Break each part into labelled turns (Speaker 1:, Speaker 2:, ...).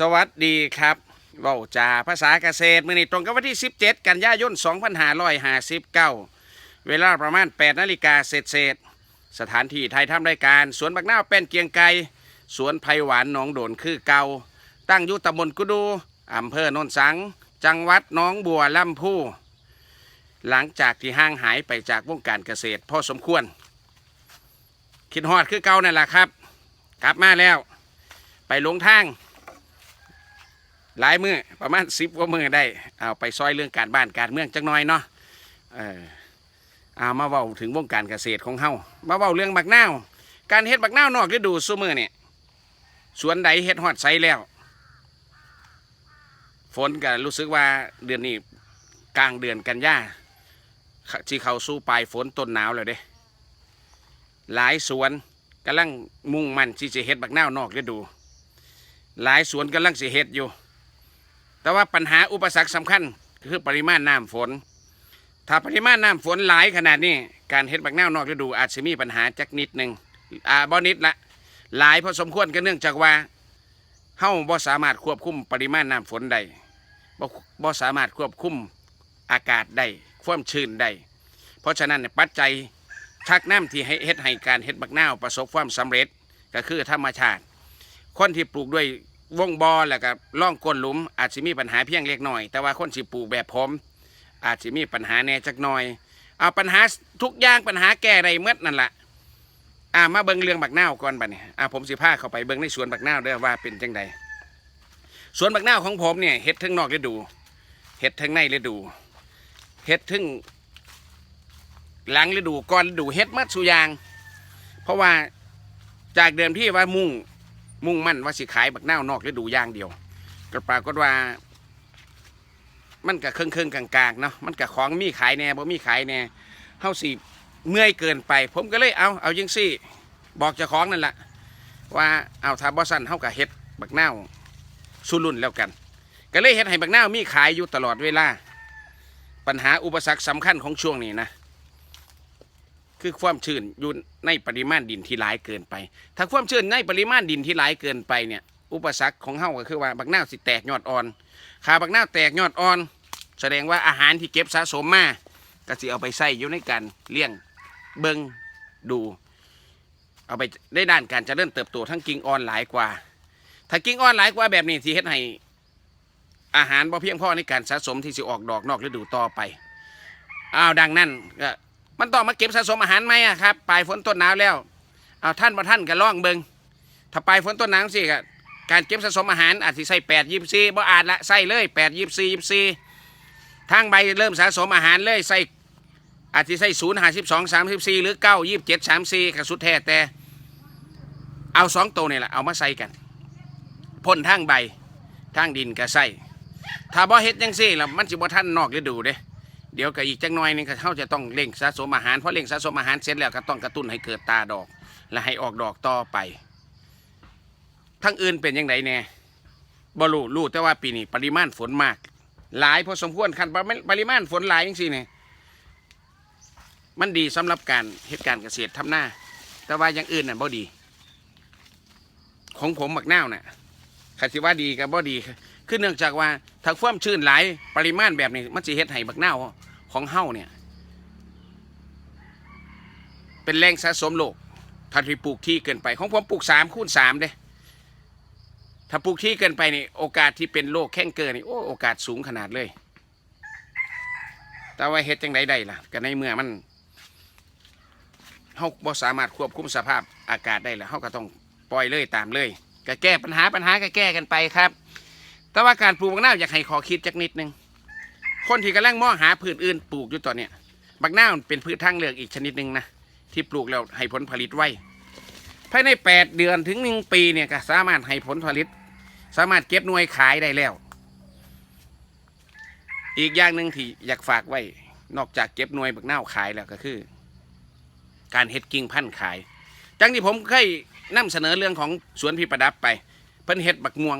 Speaker 1: สวัสดีครับเว้าจาภาษาเกษตร มื่อนี้ตรงกับวันที่ 17 กันยายน 2559 เวลาประมาณ 8 นาฬิกาเศษเศษสถานที่ไทยทำรายการ สวนบักนาวเป็นเกียงไกรสวนไผ่หวานหนองโดนคือเก่าตั้งอยู่ตำบลกุดูอำเภอโนนสัง จังหวัดน้องบัวลำพู หลังจากที่ห่างหายไปจากวงการเกษตรพอสมควร คิดฮอดคือเก่านั่นแหละครับ กลับมาแล้ว ไปลงทาง หลายมือประมาณสิบกว่ามือได้เอาไปซอยเรื่องการบ้านการเมืองจักหน่อยเนาะเออเอามาเว้าถึงวงการเกษตรของเฮามาเว้าเรื่องบักนาวการเฮ็ดบักนาวนอกฤดูซุมือเนี่ยสวนใดเฮ็ดฮอดไซแล้ว ฝนก็รู้สึกว่าเดือนนี้กลางเดือนกันยาที่เขาสู้ปลายฝนต้นหนาวแล้วเด้ หลายสวนกำลังมุ่งมั่นที่จะเฮ็ดบักนาวนอกฤดู หลายสวนกำลังสิเฮ็ดอยู่ แต่ว่าปัญหาอุปสรรคสำคัญคือปริมาณน้ำฝน ถ้าปริมาณน้ำฝนหลายขนาดนี้การเฮ็ดบักแนวนอกฤดูอาจจะมีปัญหาจักนิดหนึ่งอ่าบ่นิดละหลายพอสมควรก็เนื่องจากว่าเฮาบ่สามารถควบคุมปริมาณน้ำฝนได้บ่บ่สามารถควบคุมอากาศได้ความชื้นได้เพราะฉะนั้นปัจจัยชักน้ำที่ให้เฮ็ดให้การเฮ็ดบักนาวประสบความสำเร็จก็คือธรรมชาติ คนที่ปลูกด้วย วงบอแล้วก็ล่องก้นหลุม อาจจะมีปัญหาเพียงเล็กน้อย แต่ว่าคนที่ปลูกแบบผม อาจจะมีปัญหาแน่จักหน่อย เอาปัญหาทุกอย่างปัญหาแก้ได้เมื่อนั่นแหละอ่ามาเบิ่งเรื่องบักนาวก่อนบัดนี้อ่าผมสิพาเข้าไปเบิ่งในสวนบักนาวเด้อว่าเป็นจังใดสวนบักนาวของผมเนี่ยเฮ็ดทั้งนอกฤดูเฮ็ดทั้งในฤดูเฮ็ดทั้งหลังฤดูก่อนฤดูเฮ็ดมัดสุยาง เพราะว่าจากเดิมที่ว่ามุ่ง มุ่งมั่นว่าสิขายบักนานอกฤดูย่างเดียวก็ปรากฏว่า มันก็เครื่องเครื่องกลางๆเนาะมันก็ของมีขายแน่บ่มีขายแน่เฮาสิเมื่อยเกินไป ผมก็เลยเอาเอาจังซี่ บอกเจ้าของนั่นแหละว่าเอาถ้าบ่สั่นเฮาก็เฮ็ดบักนาสุรุ่นแล้วกัน ก็เลยเฮ็ดให้บักนามีขายอยู่ตลอดเวลา ปัญหาอุปสรรคสำคัญของช่วงนี้นะ คือความชื้นอยู่ในปริมาณดินที่หลายเกินไป ถ้าความชื้นในปริมาณดินที่หลายเกินไปเนี่ย อุปสรรคของเฮาก็คือว่าบักหน้าสิแตกยอดอ่อนขาบักหน้าแตกยอดอ่อน แสดงว่าอาหารที่เก็บสะสมมาก็สิเอาไปใส่อยู่ในการเลี้ยงเบิงดูเอาไปได้ด้านการเจะเริ่มเติบโตทั้งกิ่งอ่อนหลายกว่า ถ้ากิ่งอ่อนหลายกว่าแบบนี้ที่เฮ็ดให้อาหารบ่เพียงพอในการสะสมที่สิออกดอกนอกฤดูต่อไปอ้าวดังนั้นก็ มันต้องมาเก็บสะสมอาหารไหมอะครับปลายฝนต้นหนาวแล้วเอาท่านบ่ท่านก็ล่องเบิงถ้าปลายฝนต้นหนาวสิก็การเก็บสะสมอาหารอาจจะใส่แปดยี่สิบสี่บ่อาจละใส่เลยแปดยี่สิบสี่ยี่สิบสี่ทางใบเริ่มสะสมอาหารเลยใส่อาจจะใส่ศูนย์ห้าสิบสองสามสิบสี่หรือเก้ายี่สิบเจ็ดสามสี่ก็สุดแท้แต่เอาสองตัวนี่แหละเอามาใส่กันพ่นทางใบทางดินก็ใส่ถ้าบ่เฮ็ดจังซี่ล้วมันสิบ่ทันนอกฤดูเด้ เดี๋ยวก็อีกจักหน่อยหนึงก็เขาจะต้องเร่งสะสมอาหารเพราะเร่งสะสมอาหารเสร็จแล้วก็ต้องกระตุ้นให้เกิดตาดอก และให้ออกดอกต่อไป ทั้งอื่นเป็นยังไงแน่บ่รู้รู้แต่ว่าปีนี้ปริมาณฝนมาก หลายพอสมควรคันปริมาณฝนหลายจังซี่เนี่ยมันดีสำหรับการเหตุการณ์เกษตรทำหน้า แต่ว่าอย่างอื่นน่ะบ่ดี ของผมหมักนาวน่ะคันสิว่าดีกับบ่ดี คือเนื่องจากว่าถ้าความชื้นหลายปริมาณแบบนี้มันสิเฮ็ดให้บักนาของเฮาเนี่ย เป็นแรงสะสมโลกถ้าที่ปลูกที่เกินไป ของผมปลูกสามคูณสามเด้ถ้าปลูกที่เกินไปนี่โอกาสที่เป็นโรคแข้งเกินนี่โอ้โอกาสสูงขนาดเลย แต่ว่าเฮ็ดจังไดได้ล่ะก็ในเมื่อมันเฮาบ่สามารถควบคุมสภาพอากาศได้แล้วเฮาก็ต้องปล่อยเลยตามเลยก็แก้ปัญหาปัญหาก็แก้กันไปครับ แต่ว่าการปลูกบักนาวอยากให้ขอคิดจักนิดนึง คนที่กำลังมองหาพืชอื่นปลูกอยู่ตอนเนี้ยบักนาวเป็นพืชทางเลือกอีกชนิดหนึ่งนะที่ปลูกแล้วให้ผลผลิตไวภายใน 8 เดือนถึง 1 ปีเนี่ยก็สามารถให้ผลผลิต สามารถเก็บหน่วยขายได้แล้ว อีกอย่างหนึ่งที่อยากฝากไว้ นอกจากเก็บหน่วยบักนาวขายแล้วก็คือ การเฮ็ดกิ่งพันธุ์ขาย จังที่ผมเคยนำเสนอเรื่องของสวนพี่ประดับไป เพิ่นเฮ็ดบักม่วง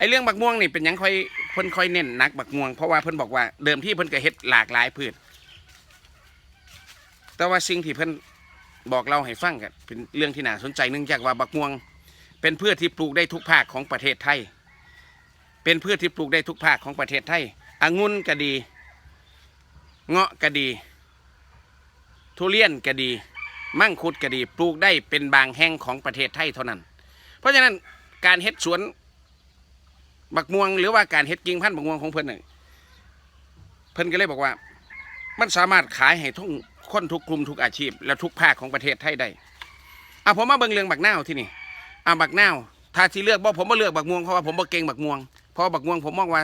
Speaker 1: ไอเรื่องบักม่วงนี่เป็นหยังค่อยเพิ่นค่อยเน้นนักบักม่วงเพราะว่าเพิ่นบอกว่าเดิมที่เพิ่นก็เฮ็ดหลากหลายพืชแต่ว่าสิ่งที่เพิ่นบอกเราให้ฟังกันเป็นเรื่องที่น่าสนใจเนื่องจากว่าบักม่วง เป็นพืชที่ปลูกได้ทุกภาคของประเทศไทย เป็นพืชที่ปลูกได้ทุกภาคของประเทศไทยองุ่นก็ดี เงาะก็ดี ทุเรียนก็ดี มั่งคุดก็ดี ปลูกได้เป็นบางแห่งของประเทศไทยเท่านั้น เพราะฉะนั้นการเฮ็ดสวน บักม่วงหรือว่าการเฮ็ดกิ่งพันธุ์บักม่วงของเพิ่นน่ะเพิ่นก็เลยบอกว่า มันสามารถขายให้ทุกคนทุกกลุ่มทุกอาชีพ และทุกภาคของประเทศไทยได้อะผมมาเบิ่งเรื่องบักนาวที่นี่อะบักนาวถ้าที่เลือกบ่ผมบ่เลือกบักม่วงเพราะว่าผมบ่เก่งบักม่วงเพราะบักม่วงผมมองว่า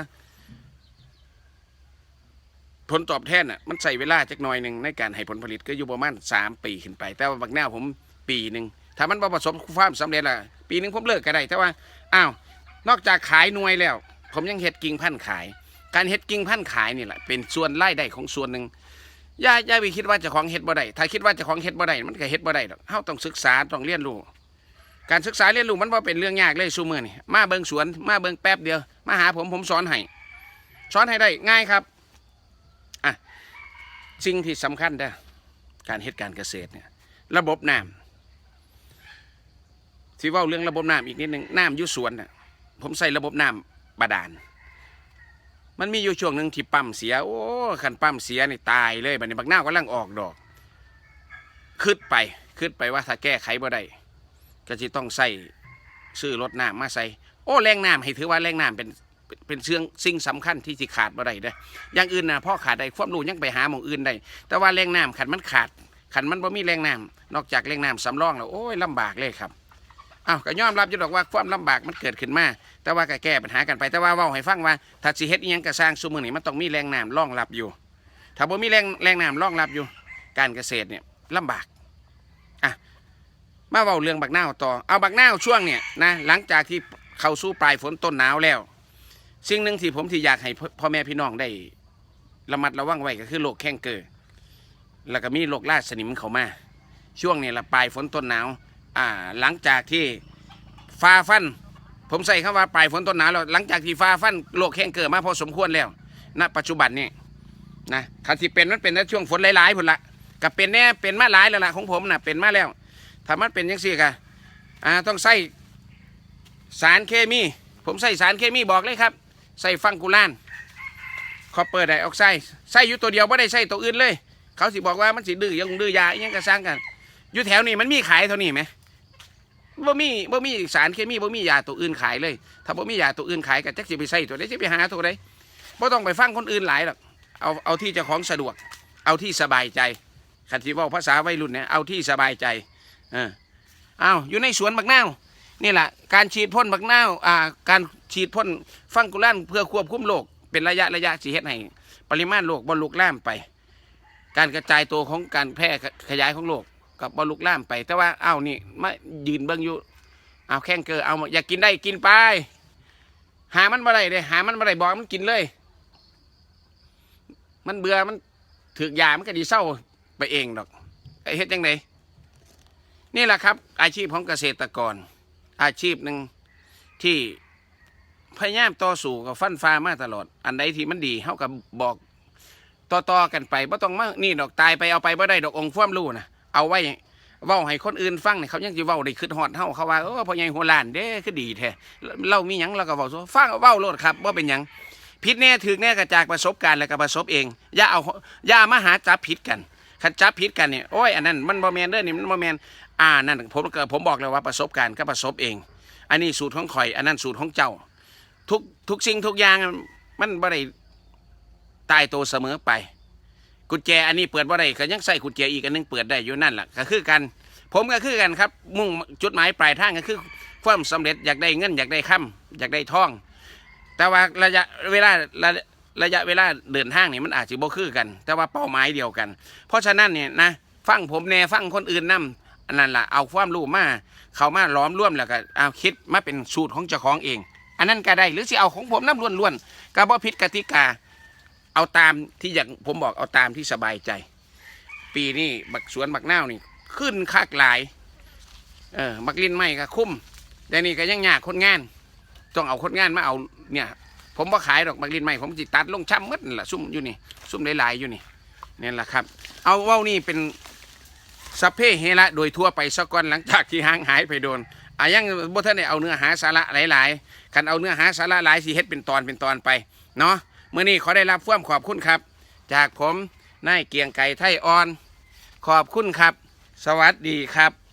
Speaker 1: ผลตอบแทนอะมันใส่เวลาจักหน่อยหนึ่งในการให้ผลผลิตก็อยู่ประมาณสามปีขึ้นไป แต่ว่าบักนาวผมปีหนึ่งถ้ามันบ่ประสบความสำเร็จล่ะ ปีหนึ่งผมเลิกก็ได้แต่ว่าอ้าว นอกจากขายหน่วยแล้ว ผมยังเฮ็ดกิ่งพันธุ์ขาย การเฮ็ดกิ่งพันธุ์ขายนี่แหละเป็นส่วนรายได้ของส่วนหนึ่งอย่าอย่าไปคิดว่าจ้าของเฮ็ดบ่ได้ถ้าคิดว่าจ้าของเฮ็ดบ่ได้มันก็เฮ็ดบ่ได้ดอกเฮาต้องศึกษาต้องเรียนรู้การศึกษาเรียนรู้มันบ่เป็นเรื่องยากเลยซุมื้อนี่มาเบิงสวนมาเบิงแป๊บเดียว มาหาผมผมสอนให้สอนให้ได้ง่ายครับอะสิ่งที่สำคัญเด้อการเฮ็ดการเกษตรเนี่ยระบบน้ำที่ว้าเรื่องระบบน้ำอีกนิดหนึ่งน้ำยู่สวนน่ะ ผมใส่ระบบน้ำบาดาล มันมีอยู่ช่วงหนึ่งที่ปั๊มเสีย โอ้ขันปั๊มเสียนี่ตายเลยบัดนี้บักหน้าวกำลังออกดอกคืดไปคืดไปว่าถ้าแก้ไขบ่ได้ก็จะต้องใส่ซื้อรถน้ำมาใส่โอ้แรงน้ำให้ถือว่าแรงน้ำเป็นเป็นเป็นเชื่องสิ่งสำคัญที่สิขาดบ่ได้เด้ออย่างอื่นนะพ่อขาดได้ความรู้ยังไปหาหมองอื่นได้ แต่ว่าแรงน้ำขันมันขาดขันมันบ่มีแรงน้ำนอกจากแรงน้ำสำรองแล้วโอ้ยลำบากเลยครับ อ้าวก็ยอมรับอยู่ดอกว่าความลำบากมันเกิดขึ้นมา แต่ว่าก็แก้ปัญหากันไป แต่ว่าเว้าให้ฟังว่าถ้าสิเฮ็ดอีหยังก็สร้างซุมื้อนี้มันต้องมีแรงน้ำรองรับอยู่ ถ้าบ่มีแรงแรงน้ำรองรับอยู่ การเกษตรเนี่ยลำบากอะมาเว้าเรื่องบักนาวต่อ เอาบักนาวช่วงเนี่ยนะหลังจากที่เข้าสู่ปลายฝนต้นหนาวแล้ว สิ่งหนึ่งที่ผมที่อยากให้พ่อแม่พี่น้องได้ระมัดระวังไว้ก็คือโรคแข้งเกิดแล้วก็มีโรคราดสนิมเข้ามา ช่วงนี้ละปลายฝนต้นหนาว อ่าหลังจากที่ฟ้าฟัน ผมใส่คำว่าปลายฝนต้นหนาวแล้วหลังจากที่ฟ้าฟันโลกแห้งเกิดมาพอสมควรแล้วณปัจจุบันนี่นะคันที่เป็นมันเป็นในช่วงฝนหลายๆพุ่นละกับเป็นแน่เป็นมาหลายแล้วล่ะของผมน่ะเป็นมาแล้วถ้ามันเป็นยังสี่กะอ่าต้องใส่สารเคมี ผมใส่สารเคมีบอกเลยครับ ใส่ฟังกูลานคอปเปอร์ไดออกไซด์ใส่อยู่ตัวเดียวไม่ได้ใส่ตัวอื่นเลย เขาสิบอกว่ามันสิดื้อยังดื้อยาอิหยังกระซังกันอยู่แถวนี้มันมีขายเท่านี้ไหม บ่มีบ่มีสารเคมีบ่มียาตัวอื่นขายเลย ถ้าบ่มียาตัวอื่นขายก็จักสิไปใส่ตัวใดสิไปหาตัวใดบ่ต้องไปฟังคนอื่นหลายหรอกเอาเอาที่เจ้าของสะดวก เอาที่สบายใจคันที่ว้าภาษาวัยรุ่นเนี่ยเอาที่สบายใจเออเอาอยู่ในสวนบักนาวนี่แหละการฉีดพ่นบักนาวอ่าการฉีดพ่นฟังกุลันเพื่อควบคุมโรคเป็นระยะระยะสิเฮ็ดให้ปริมาณโรคบ่ลุกลามไป การกระจายตัวของการแพร่ขยายของโรค กับบอลลุกล่ามไป แต่ว่าเอ้านี่มายืนเบิ่งอยู่เอาแข้งเกอเอาอยากกินได้กินไป หามันบ่ได้เลยหามันบ่ได้บอกมันกินเลย มันเบื่อมันถือยามันก็ดีเศร้าไปเองดอกไอ้เฮ็ดยังไงนี่แหละครับ อาชีพของเกษตรกร อาชีพหนึ่งที่พยายามต่อสู้กับฟันฟ้ามาตลอด อันใดที่มันดีเขากับบอกต่อๆกันไปบ่ต้องมานี่ดอกตายไปเอาไปบ่ได้ดอกองค์ฟ้ามรู้นะ เอาไว้เว้าให้คนอื่นฟังเนี่ยเขายังสิเว้าได้ขึ้นฮอดเฮาเขาว่าเออพ่อใหญ่หัวล้านเด้คือดีแท้เรามีหยังเราก็เว้าซะฟังเว้าโลดครับว่าเป็นหยังผิดแน่ถึกแน่ก็จากประสบการณ์แล้วก็ประสบเอง อย่าเอาอย่ามาหาจับผิดกันคันจับผิดกันเนี่ยโอ้ยอันนั้นมันบ่แมนเด้อนี่มันบ่แมนอ่านั่นผมก็ผมบอกเลยว่าประสบการณ์ก็ประสบเอง อันนี้สูตรของข่อย อันนั้นสูตรของเจ้า ทุกทุกสิ่งทุกอย่างมันบ่ได้ตายตัวเสมอไป กุญแจอันนี้เปิดว่ได้ก็ยังใส่กุญแจอีกอันนึงเปิดได้อยู่นั่นแหละก็คือกัน ผมก็คือกันครับ มุ่งจุดหมายปลายทางก็คือความสำเร็จอยากได้เงินอยากได้ค่ำอยากได้ทอง แต่ว่าระยะเวลาระระยะเวลาเดินทางนี่มันอาจจะบ่คือกัน แต่ว่าเป้าหมายเดียวกัน เพราะฉะนั้นเนี่ยนะฟังผมแน่ฟังคนอื่นนํอันนั้นล่ะเอาความรู้มาเขามาล้อมร่วมแล้วก็เอาคิดมาเป็นสูตรของเจ้าของเอง อันนั้นก็ได้หรือสิเอาของผมน้ำล้วนๆก็บ่ผิดกติกา เอาตามที่อย่างผมบอกเอาตามที่สบายใจ ปีนี้บักสวนบักนาวนี่ ขึ้นคักหลาย เออบักลินไม่ก็คุ้มแต่นี่ก็ยังยากคนงาน ต้องเอาคนงานมาเอาเนี่ย ผมบ่ขายดอกบักลินไม่ผมจิตัดลงช้ำมัดนั่นล่ะซุ่มอยู่นี่ซุ่มหลายๆอยู่นี่นี่แหละครับ เอาเว้านี่เป็นสัพเพเฮระโดยทั่วไปสะก่อนหลังจากที่ห่างหายไปโดนอะยังบ่ทันได้เอาเนื้อหาสาระหลายๆคันเอาเนื้อหาสาระหลายสิเฮ็ดเป็นตอนเป็นตอนไปเนาะ มื่อนี้ขอได้รับควมขอบคุณครับ จากผมนายเกียงไก่ไทยอ่อน ขอบคุณครับ สวัสดีครับ